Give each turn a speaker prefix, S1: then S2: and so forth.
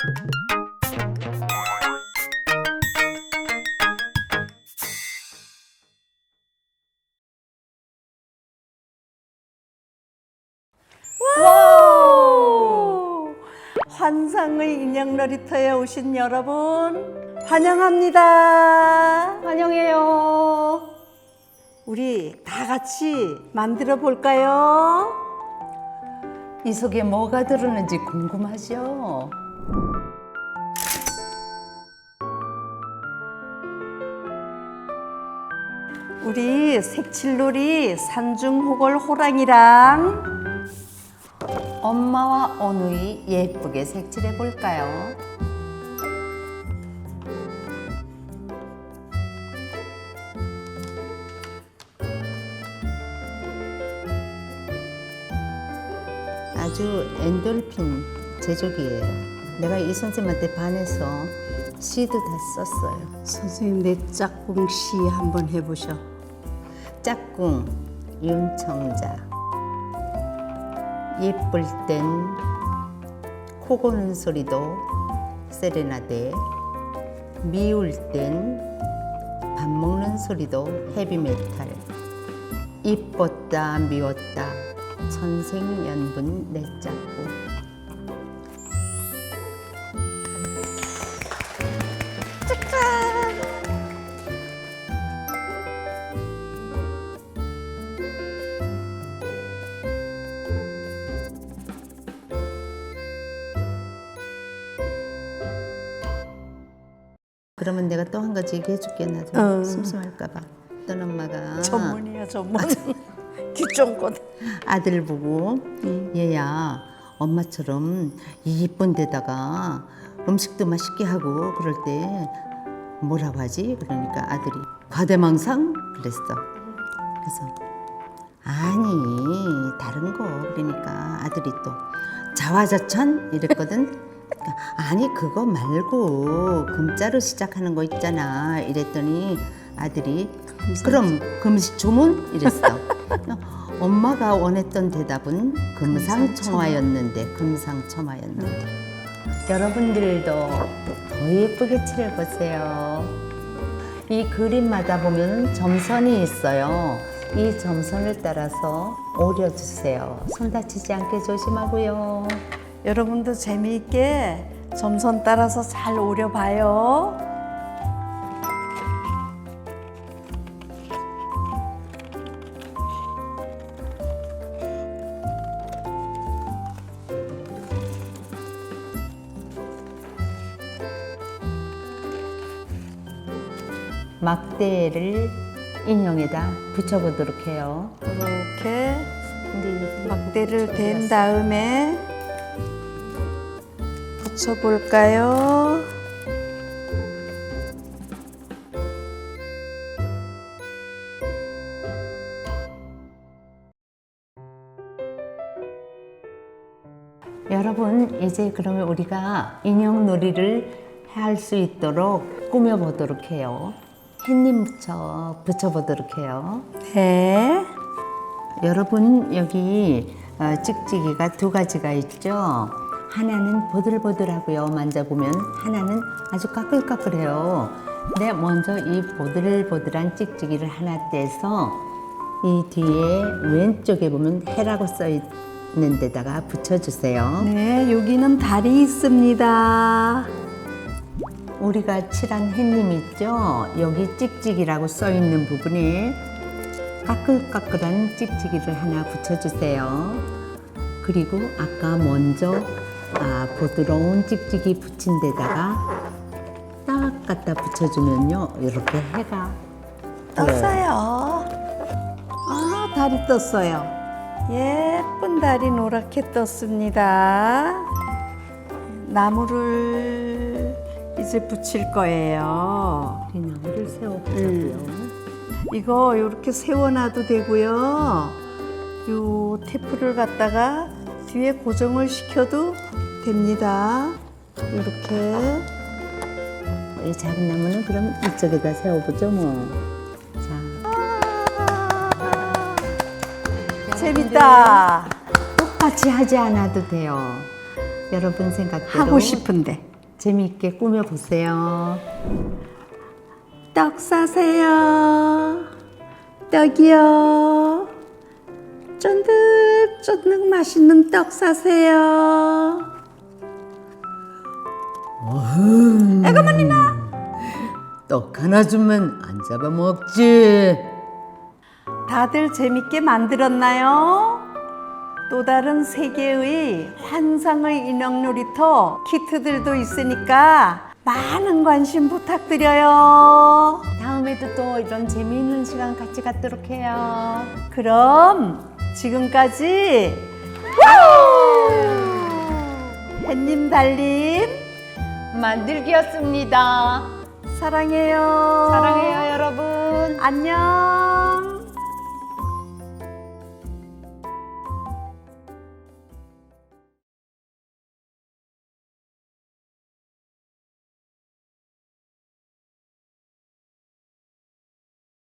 S1: 와! 환상의 인형 놀이터에 오신 여러분 환영합니다.
S2: 환영해요.
S1: 우리 다 같이 만들어 볼까요?
S2: 이 속에 뭐가 들었는지 궁금하죠?
S1: 우리 색칠놀이 산중호걸 호랑이랑
S2: 엄마와 언우이 예쁘게 색칠해 볼까요? 아주 엔돌핀 제조기예요. 내가 이 선생님한테 반해서 시도 다 썼어요.
S1: 선생님 내 짝꿍 시 한번 해보셔.
S2: 짝꿍 윤청자. 예쁠 땐 코 고는 소리도 세레나데. 미울 땐 밥 먹는 소리도 헤비메탈. 이뻤다 미웠다. 천생연분 내 짝꿍 그러면 내가 또 한 가지 얘기해 줄게 나도
S1: 어.
S2: 심심할까 봐 어떤 엄마가
S1: 전문이야 전문. 귀종꽃.
S2: 아들 보고 얘야 엄마처럼 이쁜 데다가 음식도 맛있게 하고 그럴 때 뭐라고 하지? 그러니까 아들이 과대망상 그랬어. 그래서 아니 다른 거 그러니까 아들이 또 자화자찬 이랬거든. 아니 그거 말고 금자로 시작하는 거 있잖아 이랬더니 아들이 그럼 금시초문 이랬어. 엄마가 원했던 대답은 금상첨화였는데 금상첨화였는데 여러분들도 더 예쁘게 칠해보세요. 이 그림마다 보면 점선이 있어요. 이 점선을 따라서 오려주세요. 손 다치지 않게 조심하고요.
S1: 여러분도 재미있게 점선 따라서 잘 오려봐요.
S2: 막대를 인형에다 붙여보도록 해요.
S1: 이렇게
S2: 근데
S1: 막대를 댄 다음에 붙여볼까요?
S2: 여러분 이제 그러면 우리가 인형 놀이를 할 수 있도록 꾸며보도록 해요. 햇님부터 붙여보도록 해요.
S1: 네.
S2: 여러분 여기 어, 찍찍이가 두 가지가 있죠. 하나는 보들보들하고요. 만져보면 하나는 아주 까끌까끌해요. 근데 먼저 이 보들보들한 찍찍이를 하나 떼서 이 뒤에 왼쪽에 보면 해라고 써 있는 데다가 붙여주세요.
S1: 네, 여기는 달이 있습니다.
S2: 우리가 칠한 햇님 있죠? 여기 찍찍이라고 써 있는 부분에 까끌까끌한 찍찍이를 하나 붙여주세요. 그리고 아까 먼저 아, 부드러운 찍찍이 붙인 데다가 딱 갖다 붙여주면요. 이렇게 해가
S1: 떴어요. 아, 달이 떴어요. 예쁜 달이 노랗게 떴습니다. 나무를 이제 붙일 거예요.
S2: 우리 나무를 세워보자고요.
S1: 이거 이렇게 세워놔도 되고요. 요 테프를 갖다가 뒤에 고정을 시켜도 됩니다. 이렇게
S2: 이 작은 나무는 그럼 이쪽에다 세워보죠 뭐. 자,
S1: 재밌다.
S2: 똑같이 하지 않아도 돼요. 여러분 생각대로
S1: 하고 싶은데.
S2: 재미있게 꾸며보세요.
S1: 떡 사세요. 떡이요. 쫀득쫀득 맛있는 떡 사세요.
S2: 떡 하나 주면 안 잡아먹지.
S1: 다들 재밌게 만들었나요? 또 다른 세계의 환상의 인형 놀이터 키트들도 있으니까 많은 관심 부탁드려요.
S2: 다음에도 또 이런 재미있는 시간 같이 갖도록 해요.
S1: 그럼 지금까지 햇님 달님
S2: 만들기였습니다.
S1: 사랑해요.
S2: 사랑해요, 여러분.
S1: 안녕.